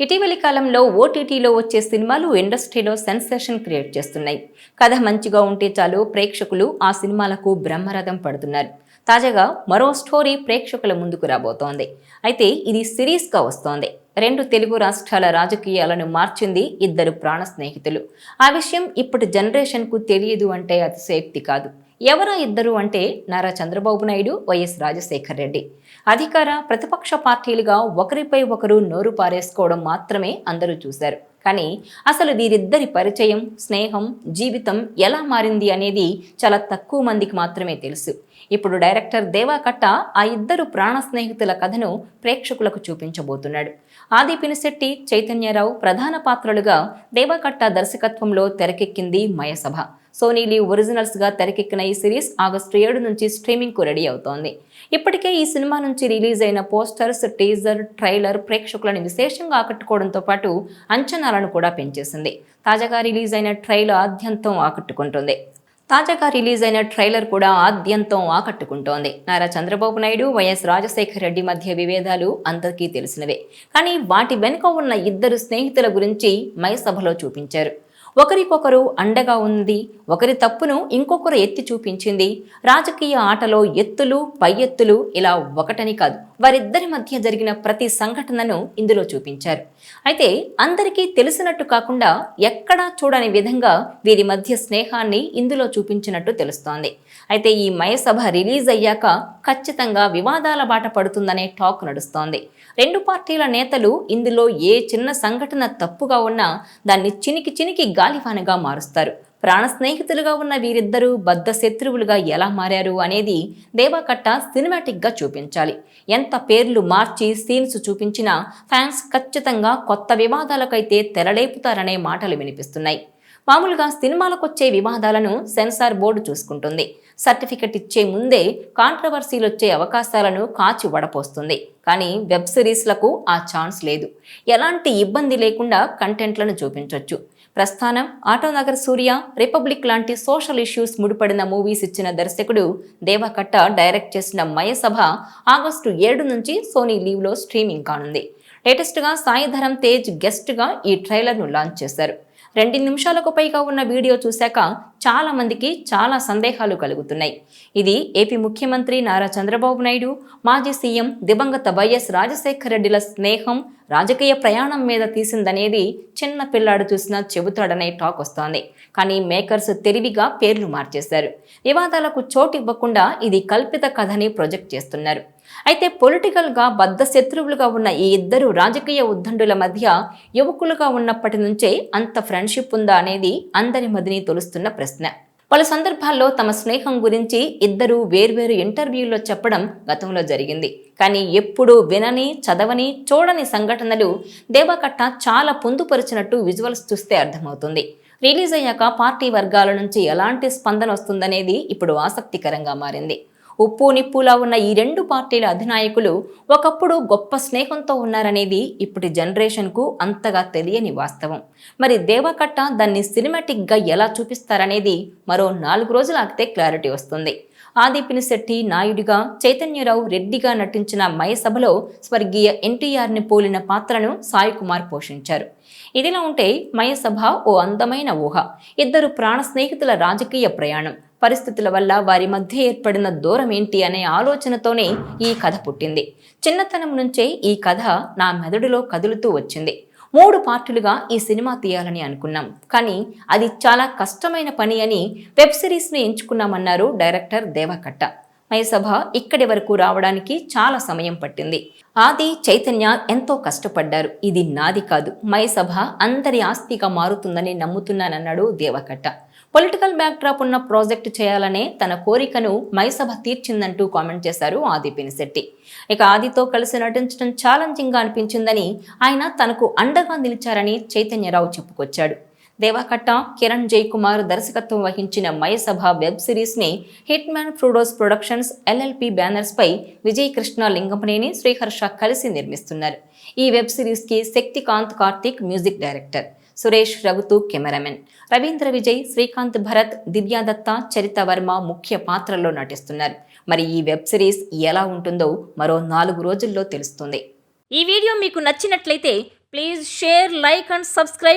ఇటీవలి కాలంలో ఓటీటీలో వచ్చే సినిమాలు ఇండస్ట్రీలో సెన్సేషన్ క్రియేట్ చేస్తున్నాయి. కథ మంచిగా ఉంటే చాలు ప్రేక్షకులు ఆ సినిమాలకు బ్రహ్మరథం పడుతున్నారు. తాజాగా మరో స్టోరీ ప్రేక్షకుల ముందుకు రాబోతోంది. అయితే ఇది సిరీస్గా వస్తోంది. రెండు తెలుగు రాష్ట్రాల రాజకీయాలను మార్చింది ఇద్దరు ప్రాణ స్నేహితులు. ఆ విషయం ఇప్పటి జనరేషన్కు తెలియదు అంటే అతిశయక్తి కాదు. ఎవరో ఇద్దరు అంటే నారా చంద్రబాబు నాయుడు వైఎస్ రాజశేఖర్ రెడ్డి. అధికార ప్రతిపక్ష పార్టీలుగా ఒకరిపై ఒకరు నోరు పారేసుకోవడం మాత్రమే అందరూ చూశారు. కానీ అసలు వీరిద్దరి పరిచయం స్నేహం జీవితం ఎలా మారింది అనేది చాలా తక్కువ మందికి మాత్రమే తెలుసు. ఇప్పుడు డైరెక్టర్ దేవాకట్ట ఆ ఇద్దరు ప్రాణ స్నేహితుల కథను ప్రేక్షకులకు చూపించబోతున్నాడు. ఆది పినిశెట్టి చైతన్యరావు ప్రధాన పాత్రలుగా దేవాకట్ట దర్శకత్వంలో తెరకెక్కింది మయసభ. సోనీ లీవ్ ఒరిజినల్స్గా తెరకెక్కిన ఈ సిరీస్ ఆగస్టు ఏడు నుంచి స్ట్రీమింగ్కు రెడీ అవుతోంది. ఇప్పటికే ఈ సినిమా నుంచి రిలీజ్ అయిన పోస్టర్స్ టీజర్ ట్రైలర్ ప్రేక్షకులను విశేషంగా ఆకట్టుకోవడంతో పాటు అంచనాలను కూడా పెంచేసింది. తాజాగా రిలీజ్ అయిన ట్రైలర్ ఆద్యంతం ఆకట్టుకుంటుంది. తాజాగా రిలీజ్ అయిన ట్రైలర్ కూడా ఆద్యంతం ఆకట్టుకుంటోంది. నారా చంద్రబాబు నాయుడు వైఎస్ రాజశేఖర రెడ్డి మధ్య విభేదాలు అందరికీ తెలిసినవే. కానీ వాటి వెనుక ఉన్న ఇద్దరు స్నేహితుల గురించి మై సభలో చూపించారు. ఒకరికొకరు అండగా ఉంది. ఒకరి తప్పును ఇంకొకరు ఎత్తి చూపించింది. రాజకీయ ఆటలో ఎత్తులు పై ఎత్తులు ఇలా ఒకటని కాదు. వారిద్దరి మధ్య జరిగిన ప్రతి సంఘటనను ఇందులో చూపించారు. అయితే అందరికీ తెలిసినట్టు కాకుండా ఎక్కడా చూడని విధంగా వీరి మధ్య స్నేహాన్ని ఇందులో చూపించినట్టు తెలుస్తోంది. అయితే ఈ మయసభ రిలీజ్ అయ్యాక ఖచ్చితంగా వివాదాల బాట పడుతుందనే టాక్ నడుస్తోంది. రెండు పార్టీల నేతలు ఇందులో ఏ చిన్న సంఘటన తప్పుగా ఉన్నా దాన్ని చినికి చినికి గాలివానగా మారుస్తారు. ప్రాణ స్నేహితులుగా ఉన్న వీరిద్దరూ బద్ధ శత్రువులుగా ఎలా మారారు అనేది దేవాకట్ట సినిమాటిక్గా చూపించాలి. ఎంత పేర్లు మార్చి సీన్స్ చూపించినా ఫ్యాన్స్ ఖచ్చితంగా కొత్త వివాదాలకైతే తెరలేపుతారనే మాటలు వినిపిస్తున్నాయి. మామూలుగా సినిమాలకొచ్చే వివాదాలను సెన్సార్ బోర్డు చూసుకుంటుంది. సర్టిఫికెట్ ఇచ్చే ముందే కాంట్రవర్సీలు వచ్చే అవకాశాలను కాచి వడపోస్తుంది. కానీ వెబ్ సిరీస్లకు ఆ ఛాన్స్ లేదు. ఎలాంటి ఇబ్బంది లేకుండా కంటెంట్లను చూపించవచ్చు ప్రస్థానం ఆటోనగర్ సూర్య రిపబ్లిక్ లాంటి సోషల్ ఇష్యూస్ ముడిపడిన మూవీస్ ఇచ్చిన దర్శకుడు దేవకట్ట డైరెక్ట్ చేసిన మయసభ ఆగస్టు ఏడు నుంచి సోనీ లీవ్లో స్ట్రీమింగ్ కానుంది. లేటెస్ట్గా సాయిధరం తేజ్ గెస్ట్గా ఈ ట్రైలర్ను లాంచ్ చేశారు. రెండు నిమిషాలకు పైగా ఉన్న వీడియో చూశాక చాలా మందికి చాలా సందేహాలు కలుగుతున్నాయి. ఇది ఏపీ ముఖ్యమంత్రి నారా చంద్రబాబు నాయుడు మాజీ సీఎం దివంగత వైఎస్ రాజశేఖర రెడ్డిల స్నేహం రాజకీయ ప్రయాణం మీద తీసిందనేది చిన్న పిల్లాడు చూసినా చెబుతాడనే టాక్ వస్తోంది. కానీ మేకర్స్ తెలివిగా పేర్లు మార్చేశారు. వివాదాలకు చోటు ఇవ్వకుండా ఇది కల్పిత కథని ప్రొజెక్ట్ చేస్తున్నారు. అయితే పొలిటికల్గా బద్ధ శత్రువులుగా ఉన్న ఈ ఇద్దరు రాజకీయ ఉద్దండుల మధ్య యువకులుగా ఉన్నప్పటి నుంచే అంత ఫ్రెండ్షిప్ ఉందా అనేది అందరి మదిని తొలుస్తున్న ప్రశ్న. పలు సందర్భాల్లో తమ స్నేహం గురించి ఇద్దరు వేర్వేరు ఇంటర్వ్యూల్లో చెప్పడం గతంలో జరిగింది. కానీ ఎప్పుడూ వినని చదవని చూడని సంఘటనలు దేవకట్ట చాలా పొందుపరిచినట్టు విజువల్స్ చూస్తే అర్థమవుతుంది. రిలీజ్ అయ్యాక పార్టీ వర్గాల నుంచి ఎలాంటి స్పందన వస్తుందనేది ఇప్పుడు ఆసక్తికరంగా మారింది. ఉప్పు నిప్పులా ఉన్న ఈ రెండు పార్టీల అధినాయకులు ఒకప్పుడు గొప్ప స్నేహంతో ఉన్నారనేది ఇప్పటి జనరేషన్కు అంతగా తెలియని వాస్తవం. మరి దేవకట్ట దాన్ని సినిమాటిక్గా ఎలా చూపిస్తారనేది మరో నాలుగు రోజులు ఆగితే క్లారిటీ వస్తుంది. ఆదిపినిశెట్టి నాయుడిగా చైతన్యరావు రెడ్డిగా నటించిన మయసభలో స్వర్గీయ ఎన్టీఆర్ని పోలిన పాత్రను సాయి కుమార్ పోషించారు. ఇదిలా ఉంటే మయసభ ఓ అందమైన ఊహ. ఇద్దరు ప్రాణ స్నేహితుల రాజకీయ ప్రయాణం. పరిస్థితుల వల్ల వారి మధ్య ఏర్పడిన దూరం ఏంటి అనే ఆలోచనతోనే ఈ కథ పుట్టింది. చిన్నతనం నుంచే ఈ కథ నా మెదడులో కదులుతూ వచ్చింది. మూడు పార్టులుగా ఈ సినిమా తీయాలని అనుకున్నాం. కానీ అది చాలా కష్టమైన పని అని వెబ్ సిరీస్ని ఎంచుకున్నామన్నారు డైరెక్టర్ దేవకట్ట. మయసభ ఇక్కడి వరకు రావడానికి చాలా సమయం పట్టింది. ఆది చైతన్య ఎంతో కష్టపడ్డారు. ఇది నాది కాదు. మయసభ అందరి ఆస్తిగా మారుతుందని నమ్ముతున్నానన్నాడు దేవకట్ట. పొలిటికల్ బ్యాక్డ్రాప్ ఉన్న ప్రాజెక్టు చేయాలనే తన కోరికను మైసభ తీర్చిందంటూ కామెంట్ చేశారు ఆది పినిశెట్టి ఇక ఆదితో కలిసి నటించడం ఛాలెంజింగ్గా అనిపించిందని ఆయన తనకు అండగా నిలిచారని చైతన్యరావు చెప్పుకొచ్చాడు. దేవాకట్ట కిరణ్ జై కుమార్ దర్శకత్వం వహించిన Mayasabha web సిరీస్ని hit man Frudos productions LLP banners పై విజయ్ కృష్ణ లింగంపనేని శ్రీహర్ష కలిసి నిర్మిస్తున్నారు. ఈ web సిరీస్కి Shaktikanth Karthik music director. Suresh Raghutu cameraman. Ravindra Vijay Srikanth Bharath Divyadatta Charitha Varma ముఖ్య పాత్రల్లో నటిస్తున్నారు. మరి ఈ వెబ్ సిరీస్ ఎలా ఉంటుందో మరో నాలుగు రోజుల్లో తెలుస్తుంది. ఈ వీడియో మీకు నచ్చినట్లయితే please share like and subscribe